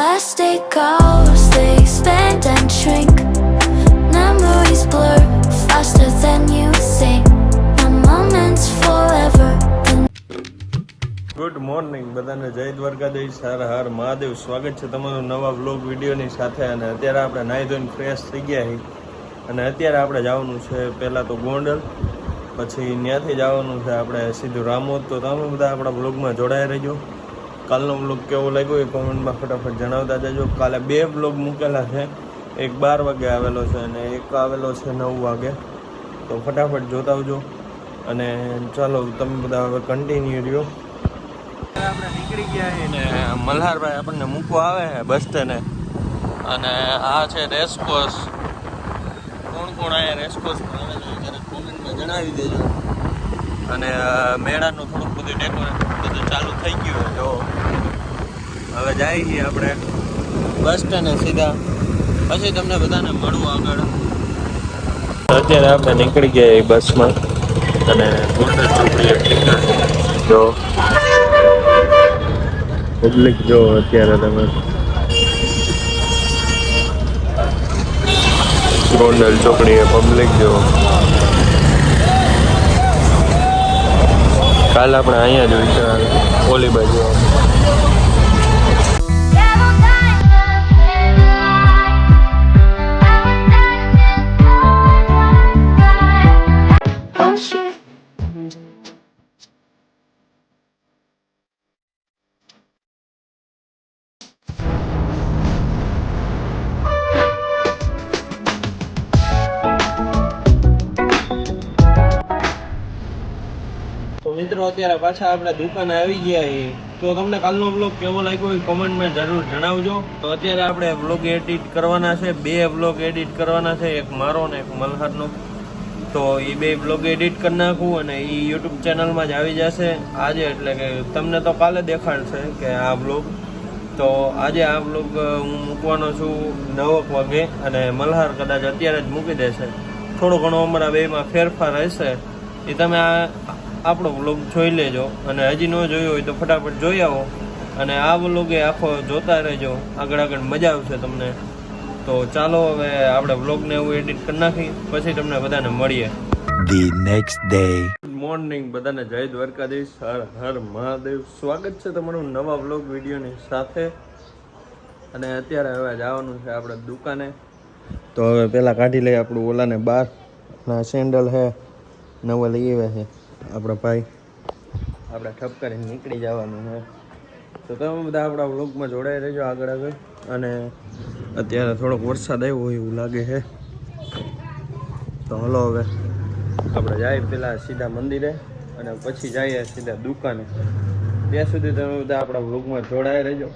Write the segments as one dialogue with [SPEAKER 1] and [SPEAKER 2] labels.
[SPEAKER 1] Plastic hours they expand and shrink. Memories blur faster than you think. My moments forever.
[SPEAKER 2] Good morning બધાને જય દ્વારકાધીશ હર હર, મહાદેવ સ્વાગત છે તમારું નવા વ્લોગ વિડીયોની સાથે અને અત્યારે આપણે નાહી ધોઈને ફ્રેશ થઈ ગયા છીએ અને અત્યારે આપણે જવાનું છે પહેલાં તો ગોંડલ, પછી ત્યાંથી જવાનું છે આપણે સીધું રામોદ તો તમે બધા આપણા વ્લોગમાં જોડાઈ રહેજો કાલનો વ્લોગ કેવો લાગ્યો એ કોમેન્ટમાં ફટાફટ જણાવતા જજો. કાલે બે વ્લોગ મૂકેલા છે. એક બાર વાગે આવેલો છે અને એક આવેલો છે નવ વાગે. તો ફટાફટ જોતા આવજો. અને ચાલો, તમે બધા હવે કન્ટિન્યુ રહ્યો. આપણે નીકળી ગયા છીએ ને, મલ્હારભાઈ આપણને મૂકવા આવે છે બસ સ્ટેન્ડે અને આ છે રેસકોર્સ કોણ કોણ અહીંયા રેસકોર્સમાં આવેલો છે કોમેન્ટમાં જણાવી દેજો. અને મેળાનું થોડુંક બધું ડેકોરેટ બધું ચાલુ થઈ ગયું જો, હવે જાય છીએ આપણે બસ સ્ટેન્ડે સીધા. પછી તમને બધાને મળવું આગળ. અત્યારે આપણે નીકળી ગયા એ બસમાં અને ગોંડલ ચોપડીએ જો. પબ્લિક જો અત્યારે તમે ગોંડલ ચોકડીએ પબ્લિક જો. કાલ આપણે અહીંયા જ વિચાર ઓલી બાજુ. તો મિત્રો, અત્યારે પાછા આપણે દુકાને આવી ગયા છીએ. તો તમને કાલનો બ્લોગ કેવો લાગ્યો એ કોમેન્ટમાં જરૂર જણાવજો. તો અત્યારે આપણે વ્લોગ એડિટ કરવાના છે, બે વ્લોગ એડિટ કરવાના છે, એક મારો ને એક મલ્હારનો. તો એ બે બ્લોગ એડિટ કરી નાખું અને એ યુટ્યુબ ચેનલમાં જ આવી જશે. આજે એટલે કે તમને તો કાલે દેખાડશે કે આ બ્લોગ તો આજે આ બ્લોગ હું મૂકવાનો છું નવક વાગે અને મલ્હાર કદાચ અત્યારે જ મૂકી દેશે. થોડો ઘણો અમારા બેમાં ફેરફાર હશે. એ તમે આ આપણો બ્લોગ જોઈ લેજો અને હજી ન જોયો હોય તો ફટાફટ જોઈ આવો. અને આ બ્લોગે આખો જોતા રહેજો. આગળ આગળ મજા આવશે તમને. તો ચાલો હવે આપણે બ્લોગને એવું એડિટ કરી નાખી પછી તમને બધાને મળીએ.
[SPEAKER 3] The next day
[SPEAKER 2] good morning બધાને જય દ્વારકાધીશ. હર હર મહાદેવ. સ્વાગત છે તમારું નવા બ્લોગ વિડીયોની સાથે. અને અત્યારે હવે જવાનું છે આપણે દુકાને. તો હવે પહેલાં કાઢી લઈએ આપણું ઓલાને બાર. ના સેન્ડલ હે નવા લઈ આવ્યા છે. આપણા ભાઈ. આપણે ઠપ નીકળી જવાનું છે. તો તમે બધા આપણા વ્લોગમાં જોડાઈ રહેજો આગળ આગળ. અને અત્યારે થોડોક વરસાદ આવ્યો હોય એવું લાગે છે. તો હલો હવે આપણે જઈએ પહેલાં સીધા મંદિરે અને પછી જઈએ સીધા દુકાને. ત્યાં સુધી તમે બધા આપણા વ્લોગમાં જોડાઈ રહેજો.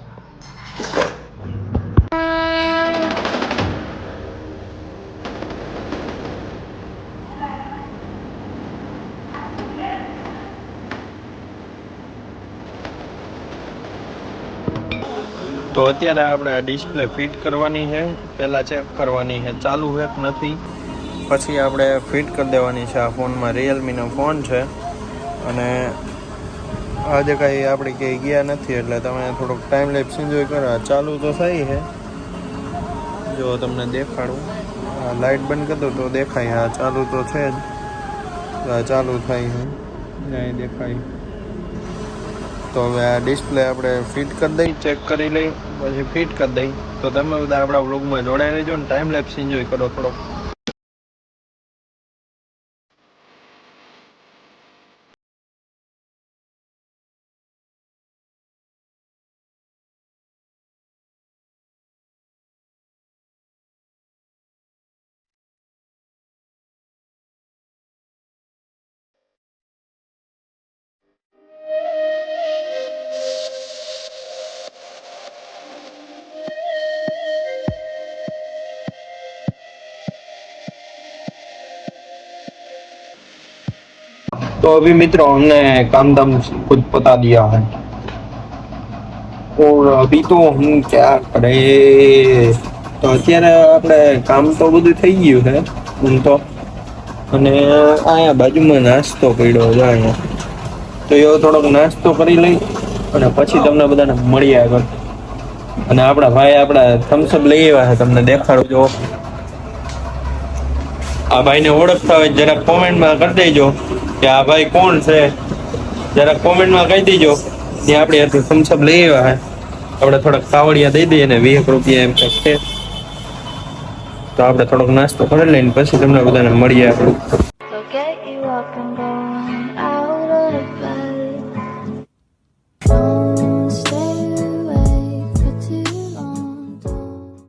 [SPEAKER 2] તો અત્યારે આપણે આ ડિસ્પ્લે ફિટ કરવાની છે. પહેલાં ચેક કરવાની છે. ચાલુ છે કે નથી? પછી આપણે ફિટ કરી દેવાની છે આ ફોનમાં. રિયલમીનો ફોન છે. અને આજે કાંઈ આપણે ક્યાંય ગયા નથી, એટલે તમે થોડોક ટાઈમ લેપ્સ એન્જોય કરો. ચાલુ તો થઈ છે. જો તમને દેખાડું. લાઇટ બંધ કરતો તો દેખાય. હા ચાલુ તો છે જ. ચાલુ થાય છે. દેખાય. તો હવે આ ડિસ્પ્લે આપણે ફિટ કરી દઈ. ચેક કરી લઈ, પછી ફિટ કરી દઈ. તો તમે બધા આપણા વ્લોગમાં જોડાઈ રહેજો ને ટાઈમ લેપ્સ એન્જોય કરો થોડો
[SPEAKER 4] तो अभी मित्रों हमने काम दाम खुद बता दिया है और अभी तो हम क्या करे તો અત્યારે આપણે કામ તો બધું થઈ ગયું છે આમ તો અને અહીંયા બાજુમાં નાસ્તો પડ્યો છે અહીંયા તો એવો થોડોક નાસ્તો કરી લઈ અને પછી તમને બધાને મળીએ આગળ
[SPEAKER 2] અને આપણા ભાઈ આપણા થમ્સઅપ લઈ આવ્યા છે તમને દેખાડું જો આ ભાઈને ઓળખતા હોય જરા કોમેન્ટમાં કરી દેજો કે આ ભાઈ કોણ છે. જરા કોમેન્ટમાં કહી દેજો. ત્યાં આપણે હાથે થમ્સઅપ લઈ આવ્યા હે. આપણે થોડાક કાવડિયા દઈ દઈએ ને વીસ રૂપિયા એમ કંઈક છે. તો આપણે થોડોક નાસ્તો કરી લઈને પછી તમને બધાને મળીએ આપણે.